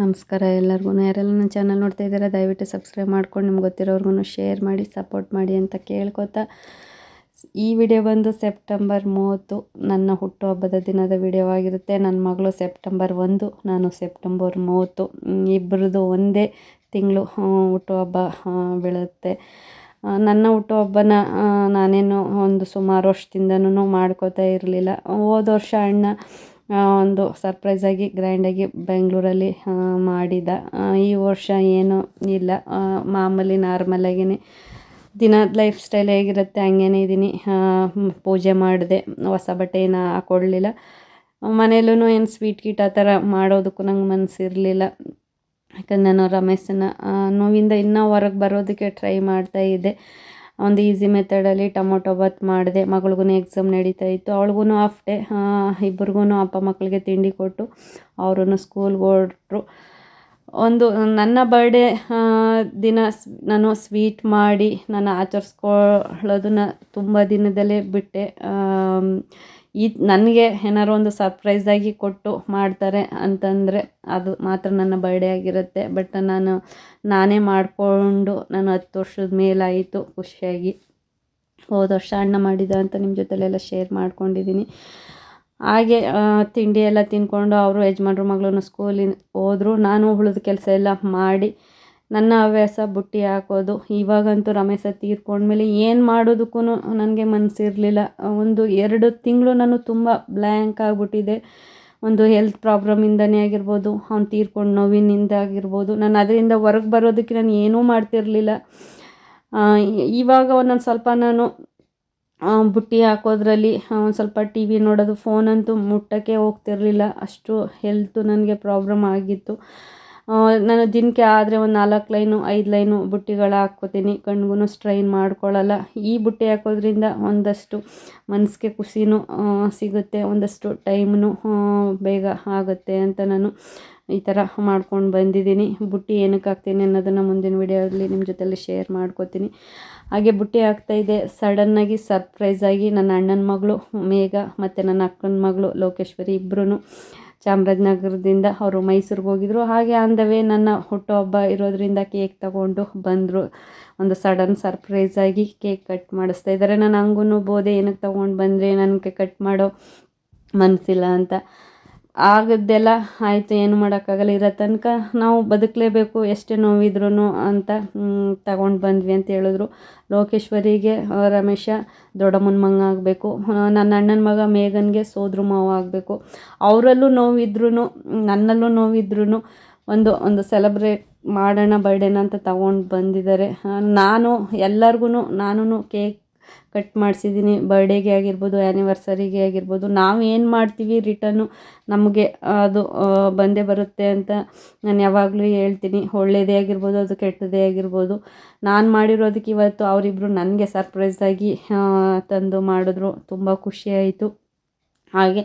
ನಮಸ್ಕಾರ ಎಲ್ಲರಿಗೂ ಯಾರೆಲ್ಲ ನನ್ನ ಚಾನಲ್ ನೋಡ್ತಾ ಇದ್ದೀರ, ದಯವಿಟ್ಟು ಸಬ್ಸ್ಕ್ರೈಬ್ ಮಾಡ್ಕೊಂಡು ನಿಮ್ಗೆ ಗೊತ್ತಿರೋರ್ಗು ಶೇರ್ ಮಾಡಿ, ಸಪೋರ್ಟ್ ಮಾಡಿ ಅಂತ ಕೇಳ್ಕೊತಾ ಈ ವಿಡಿಯೋ ಬಂದು ಸೆಪ್ಟೆಂಬರ್ ಮೂವತ್ತು. ನನ್ನ ಹುಟ್ಟುಹಬ್ಬದ ದಿನದ ವಿಡಿಯೋ ಆಗಿರುತ್ತೆ. ನನ್ನ ಮಗಳು ಸೆಪ್ಟೆಂಬರ್ ಒಂದು, ನಾನು ಸೆಪ್ಟೆಂಬರ್ ಮೂವತ್ತು. ಇಬ್ಬರದು ಒಂದೇ ತಿಂಗಳು ಹುಟ್ಟುಹಬ್ಬ ಬೀಳುತ್ತೆ. ನನ್ನ ಹುಟ್ಟುಹಬ್ಬನ ನಾನೇನು ಒಂದು ಸುಮಾರು ವರ್ಷದಿಂದನೂ ಮಾಡ್ಕೋತಾ ಇರಲಿಲ್ಲ. ಹೋದ ವರ್ಷ ಅಣ್ಣ ಒಂದು ಸರ್ಪ್ರೈಸಾಗಿ ಗ್ರ್ಯಾಂಡಾಗಿ ಬೆಂಗಳೂರಲ್ಲಿ ಮಾಡಿದ. ಈ ವರ್ಷ ಏನೂ ಇಲ್ಲ. ಮಾಮೂಲಿ ನಾರ್ಮಲಾಗಿಯೇ ದಿನ ಲೈಫ್ ಸ್ಟೈಲ್ ಹೇಗಿರುತ್ತೆ ಹಂಗೇನೆ ಇದ್ದೀನಿ. ಪೂಜೆ ಮಾಡಿದೆ. ಹೊಸ ಬಟ್ಟೆ ಏನು ಹಾಕ್ಕೊಡ್ಲಿಲ್ಲ ಮನೆಯಲ್ಲೂ ಏನು ಸ್ವೀಟ್ ಗೀಟ್ ಆ ಥರ ಮಾಡೋದಕ್ಕೂ ನಂಗೆ ಮನಸ್ಸಿರಲಿಲ್ಲ ಯಾಕಂದ್ರೆ ನಾನು ರಮೇಶನ ನೋವಿಂದ ಇನ್ನೂ ಹೊರಗೆ ಬರೋದಕ್ಕೆ ಟ್ರೈ ಮಾಡ್ತಾಯಿದ್ದೆ ಒಂದು ಈಸಿ ಮೆಥಡಲ್ಲಿ ಟೊಮೊಟೊ ಬಾತ್ ಮಾಡಿದೆ ಮಗಳಿಗೂ ಎಕ್ಸಾಮ್ ನಡೀತಾ ಇತ್ತು. ಅವಳಿಗೂ ಹಾಫ್ ಡೇ ಇಬ್ರಿಗೂ ಅಪ್ಪ ಮಕ್ಕಳಿಗೆ ತಿಂಡಿ ಕೊಟ್ಟು ಅವರು ಸ್ಕೂಲ್ಗೆ ಹೊರಟ್ರು. ಒಂದು, ನನ್ನ ಬರ್ಡೇ ದಿನ ನಾನು ಸ್ವೀಟ್ ಮಾಡಿ ನಾನು ಆಚರಿಸ್ಕೊಳ್ಳೋದನ್ನ ತುಂಬ ದಿನದಲ್ಲೇ ಬಿಟ್ಟೆ. ಈ ನನಗೆ ಏನಾರು ಒಂದು ಸರ್ಪ್ರೈಸಾಗಿ ಕೊಟ್ಟು ಮಾಡ್ತಾರೆ ಅಂತಂದರೆ ಅದು ಮಾತ್ರ ನನ್ನ ಬರ್ಡೇ ಆಗಿರುತ್ತೆ. ಬಟ್ ನಾನು, ನಾನೇ ಮಾಡಿಕೊಂಡು ನಾನು ಹತ್ತು ವರ್ಷದ ಮೇಲಾಯಿತು ಖುಷಿಯಾಗಿ. ಹೋದ ವರ್ಷ ಅಣ್ಣ ಮಾಡಿದ ಅಂತ ನಿಮ್ಮ ಜೊತೆಲೆಲ್ಲ ಶೇರ್ ಮಾಡ್ಕೊಂಡಿದ್ದೀನಿ ಹಾಗೆ ತಿಂಡಿ ಎಲ್ಲ ತಿಂದ್ಕೊಂಡು ಅವರು ಯಜಮಾನ್ರ ಮಗಳನ್ನು ಸ್ಕೂಲಿಂದ ಹೋದರು. ನಾನು ಉಳಿದ ಕೆಲಸ ಎಲ್ಲ ಮಾಡಿ ನನ್ನ ಹವ್ಯಾಸ ಬುಟ್ಟಿ ಹಾಕೋದು. ಇವಾಗಂತೂ ರಮೇಶ ತೀರ್ಕೊಂಡ್ಮೇಲೆ ಏನು ಮಾಡೋದಕ್ಕೂ ನನಗೆ ಮನಸ್ಸಿರಲಿಲ್ಲ ಒಂದು ಎರಡು ತಿಂಗಳು ನಾನು ತುಂಬ ಬ್ಲ್ಯಾಂಕ್ ಆಗಿಬಿಟ್ಟಿದೆ. ಒಂದು ಹೆಲ್ತ್ ಪ್ರಾಬ್ಲಮಿಂದನೇ ಆಗಿರ್ಬೋದು, ಅವ್ನು ತೀರ್ಕೊಂಡು ನೋವಿನಿಂದ ಆಗಿರ್ಬೋದು. ನಾನು ಅದರಿಂದ ಹೊರಗೆ ಬರೋದಕ್ಕೆ ನಾನು ಏನೂ ಮಾಡ್ತಿರಲಿಲ್ಲ. ಇವಾಗ ಒಂದೊಂದು ಸ್ವಲ್ಪ ನಾನು ಬುಟ್ಟಿ ಹಾಕೋದ್ರಲ್ಲಿ ಒಂದು ಸ್ವಲ್ಪ ಟಿ ವಿ ನೋಡೋದು ಫೋನಂತೂ ಮುಟ್ಟೋಕ್ಕೆ ಹೋಗ್ತಿರಲಿಲ್ಲ. ಅಷ್ಟು ಹೆಲ್ತು ನನಗೆ ಪ್ರಾಬ್ಲಮ್ ಆಗಿತ್ತು. ನಾನು ದಿನಕ್ಕೆ ಆದರೆ ಒಂದು ನಾಲ್ಕು ಲೈನು, ಐದು ಲೈನು ಬುಟ್ಟಿಗಳು ಹಾಕ್ಕೋತೀನಿ. ಕಣ್ಗೂ ಸ್ಟ್ರೈನ್ ಮಾಡ್ಕೊಳ್ಳಲ್ಲ ಈ ಬುಟ್ಟಿ ಹಾಕೋದ್ರಿಂದ ಒಂದಷ್ಟು ಮನಸ್ಸಿಗೆ ಖುಷಿನೂ ಸಿಗುತ್ತೆ. ಒಂದಷ್ಟು ಟೈಮ್ನು ಬೇಗ ಆಗುತ್ತೆ ಅಂತ ನಾನು ಈ ಥರ ಮಾಡ್ಕೊಂಡು ಬಂದಿದ್ದೀನಿ. ಬುಟ್ಟಿ ಏನಕ್ಕೆ ಹಾಕ್ತೀನಿ ಅನ್ನೋದನ್ನು ಮುಂದಿನ ವೀಡಿಯೋದಲ್ಲಿ ನಿಮ್ಮ ಜೊತೆಲಿ ಶೇರ್ ಮಾಡ್ಕೋತೀನಿ. ಹಾಗೆ ಬುಟ್ಟಿ ಹಾಕ್ತಾಯಿದ್ದೆ ಸಡನ್ನಾಗಿ ಸರ್ಪ್ರೈಸಾಗಿ ನನ್ನ ಅಣ್ಣನ ಮಗಳು ಮೇಘ ಮತ್ತು ನನ್ನ ಅಕ್ಕನ ಮಗಳು ಲೋಕೇಶ್ವರಿ ಇಬ್ಬರೂ ಚಾಮರಾಜನಗರದಿಂದ ಅವರು ಮೈಸೂರಿಗೆ ಹೋಗಿದ್ರು. ಹಾಗೆ ಆನ್ ದ ವೇ ನನ್ನ ಹುಟ್ಟುಹಬ್ಬ ಇರೋದರಿಂದ ಕೇಕ್ ತಗೊಂಡು ಬಂದರು. ಒಂದು ಸಡನ್ ಸರ್ಪ್ರೈಸಾಗಿ ಕೇಕ್ ಕಟ್ ಮಾಡಿಸ್ತಾ ಇದ್ದಾರೆ. ನಾನು ಹಂಗೂ ಬೋದೆ ಏನಕ್ಕೆ ತೊಗೊಂಡು ಬಂದರೆ ನನಗೆ ಕಟ್ ಮಾಡೋ ಮನಸ್ಸಿಲ್ಲ ಅಂತ. ಆಗದ್ದೆಲ್ಲ ಆಯಿತು, ಏನು ಮಾಡೋಕ್ಕಾಗಲ್ಲ. ಇರೋ ತನಕ ನಾವು ಬದುಕಲೇಬೇಕು, ಎಷ್ಟೇ ನೋವಿದ್ರೂ ಅಂತ ತಗೊಂಡು ಬಂದ್ವಿ ಅಂತ ಹೇಳಿದ್ರು. ಲೋಕೇಶ್ವರಿಗೆ, ರಮೇಶ, ದೊಡ್ಡಮ್ಮನ ಮಗ ಆಗಬೇಕು. ನನ್ನ ಅಣ್ಣನ ಮಗ ಮೇಘನ್ಗೆ ಸೋದ್ರ ಮಾವ ಆಗಬೇಕು. ಅವರಲ್ಲೂ ನೋವಿದ್ರೂ ನನ್ನಲ್ಲೂ ನೋವಿದ್ರೂ ಒಂದು ಒಂದು ಸೆಲೆಬ್ರೇಟ್ ಮಾಡೋಣ, ಬರ್ಡೇನ ಅಂತ ತಗೊಂಡು ಬಂದಿದ್ದಾರೆ. ನಾನು ಎಲ್ಲರಿಗೂ ನಾನು ಕೇಕ್ ಕಟ್ ಮಾಡಿಸಿದ್ದೀನಿ. ಬರ್ಡೇಗೆ ಆಗಿರ್ಬೋದು ಆ್ಯನಿವರ್ಸರಿಗೆ ಆಗಿರ್ಬೋದು. ನಾವು ಏನು ಮಾಡ್ತೀವಿ ರಿಟರ್ನು ನಮಗೆ ಅದು ಬಂದೇ ಬರುತ್ತೆ ಅಂತ ನಾನು ಯಾವಾಗಲೂ ಹೇಳ್ತೀನಿ. ಒಳ್ಳೆಯದೇ ಆಗಿರ್ಬೋದು, ಅದು ಕೆಟ್ಟದೇ ಆಗಿರ್ಬೋದು. ನಾನು ಮಾಡಿರೋದಕ್ಕೆ ಇವತ್ತು ಅವರಿಬ್ಬರು ನನಗೆ ಸರ್ಪ್ರೈಸಾಗಿ ತಂದು ಮಾಡಿದ್ರು. ತುಂಬ ಖುಷಿಯಾಯಿತು ಹಾಗೆ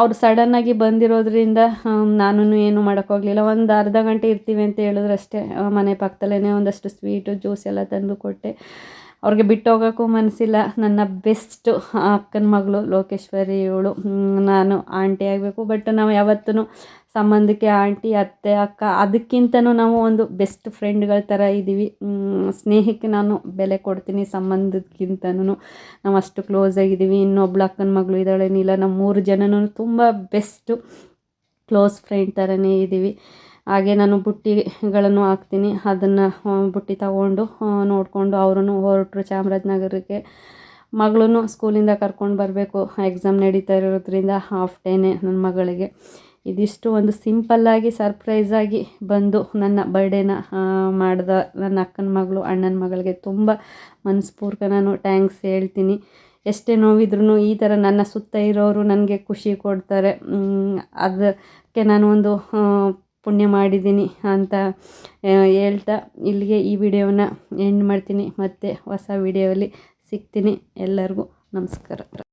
ಅವರು ಸಡನ್ನಾಗಿ ಬಂದಿರೋದ್ರಿಂದ ನಾನು ಏನು ಮಾಡೋಕ್ಕಾಗಲಿಲ್ಲ ಒಂದು ಅರ್ಧ ಗಂಟೆ ಇರ್ತೀವಿ ಅಂತ ಹೇಳಿದ್ರು ಅಷ್ಟೇ. ಮನೆ ಪಕ್ಕದಲ್ಲೇ ಒಂದಷ್ಟು ಸ್ವೀಟು ಜ್ಯೂಸ್ ಎಲ್ಲ ತಂದು ಕೊಟ್ಟೆ. ಅವ್ರಿಗೆ ಬಿಟ್ಟು ಹೋಗೋಕ್ಕೂ ಮನಸ್ಸಿಲ್ಲ ನನ್ನ ಬೆಸ್ಟು ಅಕ್ಕನ ಮಗಳು ಲೋಕೇಶ್ವರಿ ಇವಳು. ನಾನು ಆಂಟಿ ಆಗಬೇಕು. ಬಟ್ ನಾವು ಯಾವತ್ತೂ ಸಂಬಂಧಕ್ಕೆ ಆಂಟಿ, ಅತ್ತೆ, ಅಕ್ಕ ಅದಕ್ಕಿಂತನೂ ನಾವು ಒಂದು ಬೆಸ್ಟ್ ಫ್ರೆಂಡ್ಗಳ ಥರ ಇದ್ದೀವಿ. ಸ್ನೇಹಕ್ಕೆ ನಾನು ಬೆಲೆ ಕೊಡ್ತೀನಿ. ಸಂಬಂಧಕ್ಕಿಂತನೂ ನಾವು ಅಷ್ಟು ಕ್ಲೋಸ್ ಆಗಿದ್ದೀವಿ. ಇನ್ನೊಬ್ಳು ಅಕ್ಕನ ಮಗಳು ಇದ್ದಾಳೇನಿಲ್ಲ ನಮ್ಮ ಮೂರು ಜನನೂ ತುಂಬ ಬೆಸ್ಟು ಕ್ಲೋಸ್ ಫ್ರೆಂಡ್ ಥರನೇ ಇದ್ದೀವಿ. ಹಾಗೆ ನಾನು ಬುಟ್ಟಿಗಳನ್ನು ಹಾಕ್ತೀನಿ. ಅದನ್ನು ಬುಟ್ಟಿ ತಗೊಂಡು ನೋಡಿಕೊಂಡು ಅವರೂ ಹೊರಟ್ರು ಚಾಮರಾಜನಗರಕ್ಕೆ. ಮಗಳೂ ಸ್ಕೂಲಿಂದ ಕರ್ಕೊಂಡು ಬರಬೇಕು. ಎಕ್ಸಾಮ್ ನಡೀತಾ ಇರೋದ್ರಿಂದ ಹಾಫ್ ಡೇನೇ ನನ್ನ ಮಗಳಿಗೆ. ಇದಿಷ್ಟು ಒಂದು ಸಿಂಪಲ್ಲಾಗಿ ಸರ್ಪ್ರೈಸಾಗಿ ಬಂದು ನನ್ನ ಬರ್ಡೇನ ಮಾಡಿದ ನನ್ನ ಅಕ್ಕನ ಮಗಳು, ಅಣ್ಣನ ಮಗಳಿಗೆ ತುಂಬ ಮನಸ್ಪೂರ್ಕ ನಾನು ಟ್ಯಾಂಕ್ಸ್ ಹೇಳ್ತೀನಿ. ಎಷ್ಟೇ ನೋವಿದ್ರೂ ಈ ಥರ ನನ್ನ ಸುತ್ತ ಇರೋರು ನನಗೆ ಖುಷಿ ಕೊಡ್ತಾರೆ. ಅದಕ್ಕೆ ನಾನು ಒಂದು ಪುಣ್ಯ ಮಾಡಿದ್ದೀನಿ ಅಂತ ಹೇಳ್ತಾ ಇಲ್ಲಿಗೆ ಈ ವಿಡಿಯೋನ ಎಂಡ್ ಮಾಡ್ತೀನಿ. ಮತ್ತು ಹೊಸ ವಿಡಿಯೋಲಿ ಸಿಗ್ತೀನಿ. ಎಲ್ಲರಿಗೂ ನಮಸ್ಕಾರ.